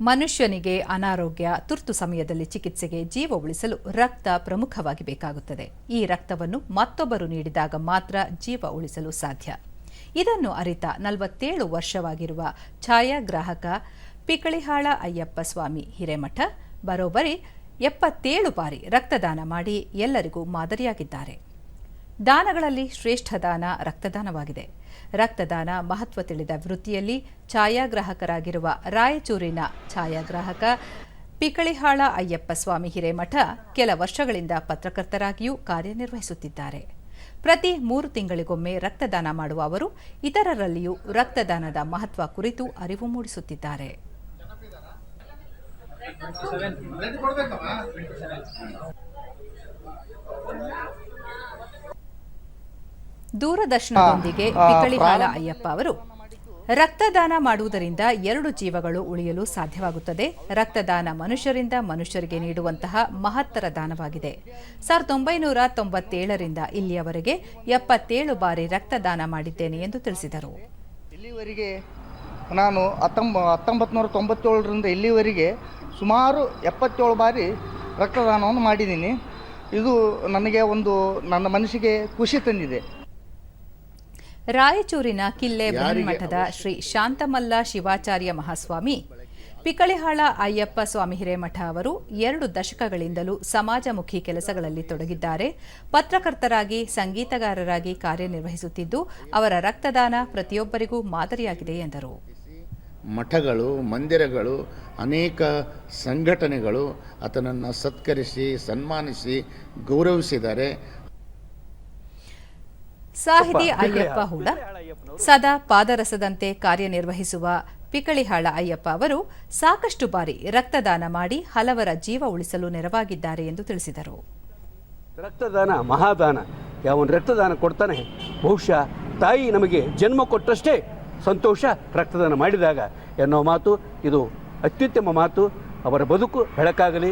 ಮನುಷ್ಯನಿಗೆ ಅನಾರೋಗ್ಯ, ತುರ್ತು ಸಮಯದಲ್ಲಿ ಚಿಕಿತ್ಸೆಗೆ ಜೀವ ಉಳಿಸಲು ರಕ್ತ ಪ್ರಮುಖವಾಗಿ ಬೇಕಾಗುತ್ತದೆ. ಈ ರಕ್ತವನ್ನು ಮತ್ತೊಬ್ಬರು ನೀಡಿದಾಗ ಮಾತ್ರ ಜೀವ ಉಳಿಸಲು ಸಾಧ್ಯ. ಇದನ್ನು ಅರಿತ ನಲವತ್ತೇಳು ವರ್ಷವಾಗಿರುವ ಛಾಯಾಗ್ರಾಹಕ ಪಿಕಳಿಹಾಳ ಅಯ್ಯಪ್ಪ ಸ್ವಾಮಿ ಹಿರೇಮಠ ಬರೋಬ್ಬರಿ ಎಪ್ಪತ್ತೇಳು ಬಾರಿ ರಕ್ತದಾನ ಮಾಡಿ ಎಲ್ಲರಿಗೂ ಮಾದರಿಯಾಗಿದ್ದಾರೆ. ದಾನಗಳಲ್ಲಿ ಶ್ರೇಷ್ಠ ದಾನ, ರಕ್ತದಾನವಾಗಿದೆ. ರಕ್ತದಾನ ಮಹತ್ವ ತಿಳಿದ ವೃತ್ತಿಯಲ್ಲಿ ಛಾಯಾಗ್ರಾಹಕರಾಗಿರುವ ರಾಯಚೂರಿನ ಛಾಯಾಗ್ರಾಹಕ ಪಿಕಳಿಹಾಳ ಅಯ್ಯಪ್ಪ ಸ್ವಾಮಿ ಹಿರೇಮಠ ಕೆಲ ವರ್ಷಗಳಿಂದ ಪತ್ರಕರ್ತರಾಗಿಯೂ ಕಾರ್ಯನಿರ್ವಹಿಸುತ್ತಿದ್ದಾರೆ. ಪ್ರತಿ ಮೂರು ತಿಂಗಳಿಗೊಮ್ಮೆ ರಕ್ತದಾನ ಮಾಡುವ ಅವರು ಇತರರಲ್ಲಿಯೂ ರಕ್ತದಾನದ ಮಹತ್ವ ಕುರಿತು ಅರಿವು ಮೂಡಿಸುತ್ತಿದ್ದಾರೆ. ದೂರದರ್ಶನದೊಂದಿಗೆ ಬಿಕಳಿಹಾಲ ಅಯ್ಯಪ್ಪ ಅವರು ರಕ್ತದಾನ ಮಾಡುವುದರಿಂದ ಎರಡು ಜೀವಗಳು ಉಳಿಯಲು ಸಾಧ್ಯವಾಗುತ್ತದೆ. ರಕ್ತದಾನ ಮನುಷ್ಯರಿಂದ ಮನುಷ್ಯರಿಗೆ ನೀಡುವಂತಹ ಮಹತ್ತರ ದಾನವಾಗಿದೆ. ಸಾವಿರದ ಒಂಬೈನೂರ ತೊಂಬತ್ತೇಳರಿಂದ ಇಲ್ಲಿಯವರೆಗೆ ಎಪ್ಪತ್ತೇಳು ಬಾರಿ ರಕ್ತದಾನ ಮಾಡಿದ್ದೇನೆ ಎಂದು ತಿಳಿಸಿದರು. ಇಲ್ಲಿವರೆಗೆ ನಾನು ಹತ್ತೊಂಬ ಹತ್ತೊಂಬತ್ತು ನೂರ ತೊಂಬತ್ತೇಳರಿಂದ ಇಲ್ಲಿವರೆಗೆ ಸುಮಾರು ಎಪ್ಪತ್ತೇಳು ಬಾರಿ ರಕ್ತದಾನವನ್ನು ಮಾಡಿದ್ದೀನಿ. ಇದು ನನಗೆ ಒಂದು ನನ್ನ ಮನಸ್ಸಿಗೆ ಖುಷಿ ತಂದಿದೆ. ರಾಯಚೂರಿನ ಕಿಲ್ಲೆ ಬೃಹನ್ಮಠದ ಶ್ರೀ ಶಾಂತಮಲ್ಲ ಶಿವಾಚಾರ್ಯ ಮಹಾಸ್ವಾಮಿ ಪಿಕಳಿಹಾಳ ಅಯ್ಯಪ್ಪ ಸ್ವಾಮಿ ಹಿರೇಮಠ ಅವರು ಎರಡು ದಶಕಗಳಿಂದಲೂ ಸಮಾಜಮುಖಿ ಕೆಲಸಗಳಲ್ಲಿ ತೊಡಗಿದ್ದಾರೆ. ಪತ್ರಕರ್ತರಾಗಿ ಸಂಗೀತಗಾರರಾಗಿ ಕಾರ್ಯನಿರ್ವಹಿಸುತ್ತಿದ್ದು ಅವರ ರಕ್ತದಾನ ಪ್ರತಿಯೊಬ್ಬರಿಗೂ ಮಾದರಿಯಾಗಿದೆ ಎಂದರು. ಮಠಗಳು ಮಂದಿರಗಳು ಅನೇಕ ಸಂಘಟನೆಗಳು ಆತನನ್ನು ಸತ್ಕರಿಸಿ ಸನ್ಮಾನಿಸಿ ಗೌರವಿಸಿದ್ದಾರೆ. ಸಾಹಿತಿ ಅಯ್ಯಪ್ಪ ಹೂಡ ಸದಾ ಪಾದರಸದಂತೆ ಕಾರ್ಯನಿರ್ವಹಿಸುವ ಪಿಕಳಿಹಾಳ ಅಯ್ಯಪ್ಪ ಅವರು ಸಾಕಷ್ಟು ಬಾರಿ ರಕ್ತದಾನ ಮಾಡಿ ಹಲವರ ಜೀವ ಉಳಿಸಲು ನೆರವಾಗಿದ್ದಾರೆ ಎಂದು ತಿಳಿಸಿದರು. ರಕ್ತದಾನ ಮಹಾದಾನ ಯಾವನು ರಕ್ತದಾನ ಕೊಡ್ತಾನೆ ಬಹುಶಃ ತಾಯಿ ನಮಗೆ ಜನ್ಮ ಕೊಟ್ಟಷ್ಟೇ ಸಂತೋಷ ರಕ್ತದಾನ ಮಾಡಿದಾಗ ಎನ್ನುವ ಮಾತು ಇದು ಅತ್ಯುತ್ತಮ ಮಾತು. ಅವರ ಬದುಕು ಬೆಳಕಾಗಲಿ